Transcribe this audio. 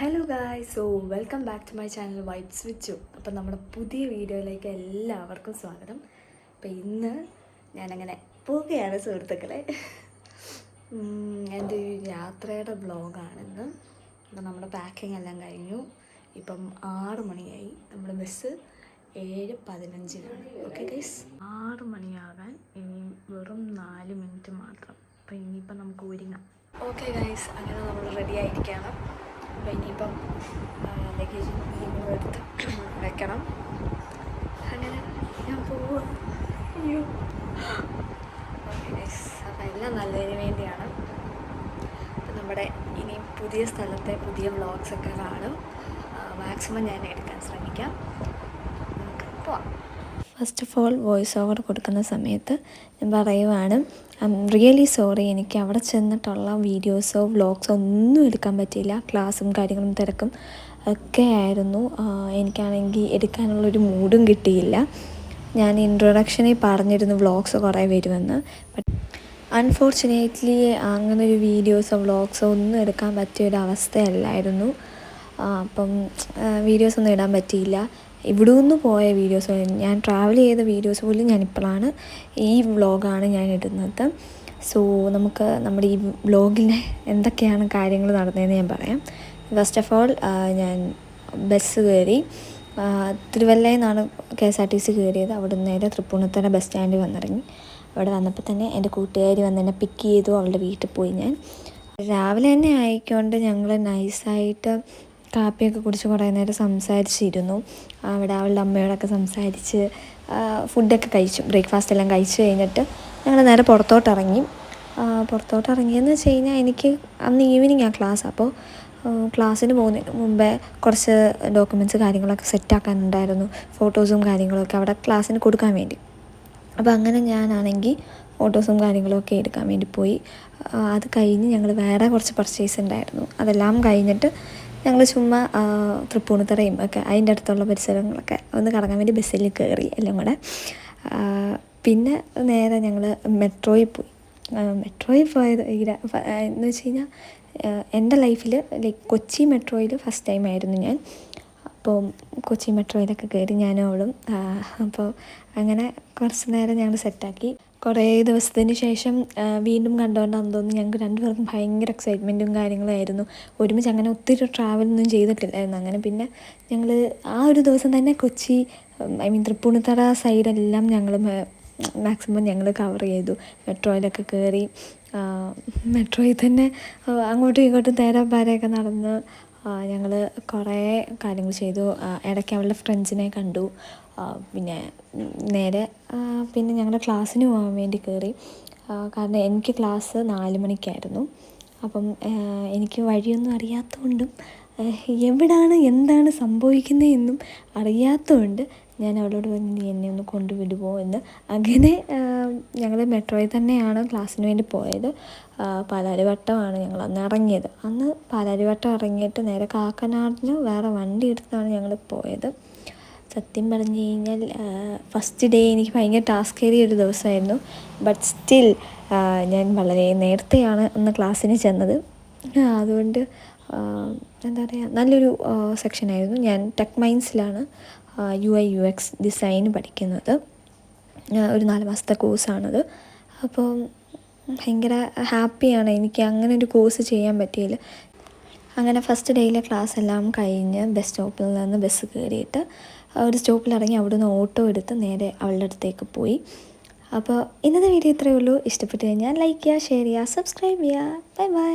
Hello guys so welcome back to my channel white switch അപ്പം നമ്മുടെ പുതിയ വീഡിയോയിലേക്ക് എല്ലാവർക്കും സ്വാഗതം. അപ്പം ഇന്ന് ഞാനങ്ങനെ പോവുകയാണ് സുഹൃത്തുക്കളെ. എന്റെ ഒരു യാത്രയുടെ ബ്ലോഗാണിന്ന് അപ്പം നമ്മുടെ പാക്കിംഗ് എല്ലാം കഴിഞ്ഞു. ഇപ്പം ആറ് മണിയായി. നമ്മുടെ ബസ് ഏഴ് പതിനഞ്ചിനാണ്. ഓക്കെ ഗൈസ് ആറ് മണിയാകാൻ ഇനി വെറും നാല് മിനിറ്റ് മാത്രം. അപ്പം ഇനിയിപ്പം നമുക്ക് ഒരുങ്ങാം. ഓക്കെ ഗൈസ് അങ്ങനെ നമ്മൾ റെഡി ആയിരിക്കുകയാണ് അപ്പം ഇനിയിപ്പം ലഗേജ് എടുത്ത് വെക്കണം. അങ്ങനെ ഞാൻ പോവുക അപ്പം എല്ലാം നല്ലതിന് വേണ്ടിയാണ്. അപ്പം നമ്മുടെ ഇനി പുതിയ സ്ഥലത്തെ പുതിയ വ്ളോഗ്സ് ഒക്കെ കാണും. മാക്സിമം ഞാൻ എടുക്കാൻ ശ്രമിക്കാം. നമുക്ക് പോവാം. First of all voice over കൊടുക്കുന്ന സമയത്ത് ഞാൻ പറയുവാണ് ഐ എം റിയലി സോറി എനിക്ക് അവിടെ ചെന്നിട്ടുള്ള വീഡിയോസോ വ്ളോഗ്സോ ഒന്നും എടുക്കാൻ പറ്റിയില്ല. ക്ലാസ്സും കാര്യങ്ങളും തിരക്കും ഒക്കെ ആയിരുന്നു. എനിക്കാണെങ്കിൽ എടുക്കാനുള്ളൊരു മൂഡും കിട്ടിയില്ല. ഞാൻ ഇൻട്രൊഡക്ഷനിൽ പറഞ്ഞിരുന്നു വ്ളോഗ്സ് കുറേ വരുമെന്ന്. ബട്ട് അൺഫോർച്ചുനേറ്റ്ലി അങ്ങനെ ഒരു വീഡിയോസോ വ്ളോഗ്സോ ഒന്നും എടുക്കാൻ പറ്റിയ ഒരു അവസ്ഥയല്ലായിരുന്നു. അപ്പം വീഡിയോസ് ഒന്നും ഇടാൻ പറ്റിയില്ല. ഇവിടെ നിന്ന് പോയ വീഡിയോസ് ഞാൻ ട്രാവൽ ചെയ്ത വീഡിയോസ് പോലും ഞാനിപ്പോഴാണ് ഈ വ്ളോഗാണ് ഞാൻ ഇടുന്നത്. സോ നമുക്ക് നമ്മുടെ ഈ വ്ളോഗിലെ എന്തൊക്കെയാണ് കാര്യങ്ങൾ നടന്നതെന്ന് ഞാൻ പറയാം. ഫസ്റ്റ് ഓഫ് ഓൾ ഞാൻ ബസ് കയറി. തിരുവല്ലയിൽ നിന്നാണ് K S R T C കയറിയത്. അവിടെ നിന്ന് നേരെ തൃപ്പൂണിത്തറ ബസ് സ്റ്റാൻഡിൽ വന്നിറങ്ങി. അവിടെ വന്നപ്പോൾ തന്നെ എന്റെ കൂട്ടുകാരി വന്ന് എന്നെ പിക്ക് ചെയ്തു. അവളുടെ വീട്ടിൽ പോയി ഞാൻ. രാവിലെ തന്നെ ആയിക്കൊണ്ട് ഞങ്ങൾ നൈസായിട്ട് കാപ്പിയൊക്കെ കുടിച്ച് കുറേ നേരം സംസാരിച്ചിരുന്നു. അവിടെ അവളുടെ അമ്മയോടൊക്കെ സംസാരിച്ച് ഫുഡൊക്കെ കഴിച്ചു. ബ്രേക്ക്ഫാസ്റ്റ് എല്ലാം കഴിച്ചു കഴിഞ്ഞിട്ട് ഞങ്ങൾ നേരെ പുറത്തോട്ടിറങ്ങി. പുറത്തോട്ടിറങ്ങിയെന്ന് വെച്ച് കഴിഞ്ഞാൽ എനിക്ക് അന്ന് ഈവനിങ് ആ ക്ലാസ് അപ്പോൾ ക്ലാസ്സിന് പോകുന്നതിന് മുമ്പേ കുറച്ച് ഡോക്യുമെന്റ്സ് കാര്യങ്ങളൊക്കെ സെറ്റാക്കാനുണ്ടായിരുന്നു ഫോട്ടോസും കാര്യങ്ങളൊക്കെ അവിടെ ക്ലാസ്സിന് കൊടുക്കാൻ വേണ്ടി. അപ്പോൾ അങ്ങനെ ഞാനാണെങ്കിൽ ഫോട്ടോസും കാര്യങ്ങളൊക്കെ എടുക്കാൻ വേണ്ടി പോയി. അത് കഴിഞ്ഞ് ഞങ്ങൾ വേറെ കുറച്ച് പർച്ചേസ് ഉണ്ടായിരുന്നു. അതെല്ലാം കഴിഞ്ഞിട്ട് ഞങ്ങൾ ചുമ്മാ തൃപ്പൂണിത്തറയും ഒക്കെ അതിന്റെ അടുത്തുള്ള പരിസരങ്ങളൊക്കെ ഒന്ന് കറങ്ങാൻ വേണ്ടി ബസ്സിൽ കയറി എല്ലാം കൂടെ. പിന്നെ നേരെ ഞങ്ങൾ മെട്രോയിൽ പോയി. മെട്രോയിൽ പോയത് എന്ന് വെച്ച് കഴിഞ്ഞാൽ എന്റെ ലൈഫിൽ ലൈക്ക് കൊച്ചി മെട്രോയിൽ ഫസ്റ്റ് ടൈം ആയിരുന്നു ഞാൻ. അപ്പോൾ കൊച്ചി മെട്രോയിലൊക്കെ കയറി ഞാനും അവളും അപ്പോൾ അങ്ങനെ കുറച്ച് നേരം ഞങ്ങൾ സെറ്റാക്കി. കുറേ ദിവസത്തിന് ശേഷം വീണ്ടും കണ്ടുകൊണ്ടാണെന്ന് തോന്നുന്നു ഞങ്ങൾക്ക് രണ്ടുപേർക്കും ഭയങ്കര എക്സൈറ്റ്മെന്റും കാര്യങ്ങളായിരുന്നു ഒരുമിച്ച് അങ്ങനെ ഒത്തിരി ട്രാവലൊന്നും ചെയ്തിട്ടില്ലായിരുന്നു. അങ്ങനെ പിന്നെ ഞങ്ങൾ ആ ഒരു ദിവസം തന്നെ കൊച്ചി ഐ മീൻ തൃപ്പൂണിത്തറ സൈഡെല്ലാം ഞങ്ങൾ മാക്സിമം ഞങ്ങൾ കവർ ചെയ്തു. മെട്രോയിലൊക്കെ കയറി മെട്രോയിൽ തന്നെ അങ്ങോട്ടും ഇങ്ങോട്ടും തേരാ പാരയൊക്കെ നടന്ന് ഞങ്ങൾ കുറേ കാര്യങ്ങൾ ചെയ്തു. ഇടയ്ക്ക് അവളുടെ ഫ്രണ്ട്സിനെ കണ്ടു. പിന്നെ നേരെ പിന്നെ ഞങ്ങളുടെ ക്ലാസ്സിന് പോകാൻ വേണ്ടി കയറി കാരണം എനിക്ക് ക്ലാസ് നാല് മണിക്കായിരുന്നു. അപ്പം എനിക്ക് വഴിയൊന്നും അറിയാത്തതുകൊണ്ടും എവിടാണ് എന്താണ് സംഭവിക്കുന്നതെന്നും അറിയാത്തതുകൊണ്ട് ഞാൻ അവളോട് പറഞ്ഞു നീ എന്നെ ഒന്ന് കൊണ്ടുവിടുമോ എന്ന്. അങ്ങനെ ഞങ്ങൾ മെട്രോയിൽ തന്നെയാണ് ക്ലാസ്സിന് വേണ്ടി പോയത്. പാലാരിവട്ടമാണ് ഞങ്ങൾ അന്ന് ഇറങ്ങിയത്. അന്ന് പാലാരിവട്ടം ഇറങ്ങിയിട്ട് നേരെ കാക്കനാടിന് വേറെ വണ്ടി എടുത്താണ് ഞങ്ങൾ പോയത്. സത്യം പറഞ്ഞു കഴിഞ്ഞാൽ ഫസ്റ്റ് ഡേ എനിക്ക് ഭയങ്കര ടാസ്ക് ഏറിയ ഒരു ദിവസമായിരുന്നു. ബട്ട് സ്റ്റിൽ ഞാൻ വളരെ നേരത്തെയാണ് അന്ന് ക്ലാസ്സിന് ചെന്നത്. അതുകൊണ്ട് എന്താ പറയുക നല്ലൊരു സെക്ഷനായിരുന്നു ഞാൻ tech മൈൻസിലാണ്. U I U X design പഠിക്കുന്നത്. ഒരു നാല് മാസത്തെ കോഴ്സാണത് അപ്പോൾ ഭയങ്കര ഹാപ്പിയാണ് എനിക്ക് അങ്ങനെ ഒരു കോഴ്സ് ചെയ്യാൻ പറ്റിയില്ല. അങ്ങനെ ഫസ്റ്റ് ഡേയിലെ ക്ലാസ് എല്ലാം കഴിഞ്ഞ് ബസ് സ്റ്റോപ്പിൽ നിന്ന് ബസ് കയറിയിട്ട് ഒരു സ്റ്റോപ്പിൽ ഇറങ്ങി അവിടെ നിന്ന് ഓട്ടോ എടുത്ത് നേരെ അവളുടെ അടുത്തേക്ക് പോയി. അപ്പോൾ ഇന്നത്തെ വീഡിയോ ഇത്രയേ ഉള്ളൂ. ഇഷ്ടപ്പെട്ട് കഴിഞ്ഞാൽ ലൈക്ക് ചെയ്യുക ഷെയർ ചെയ്യുക സബ്സ്ക്രൈബ് ചെയ്യുക. Bye bye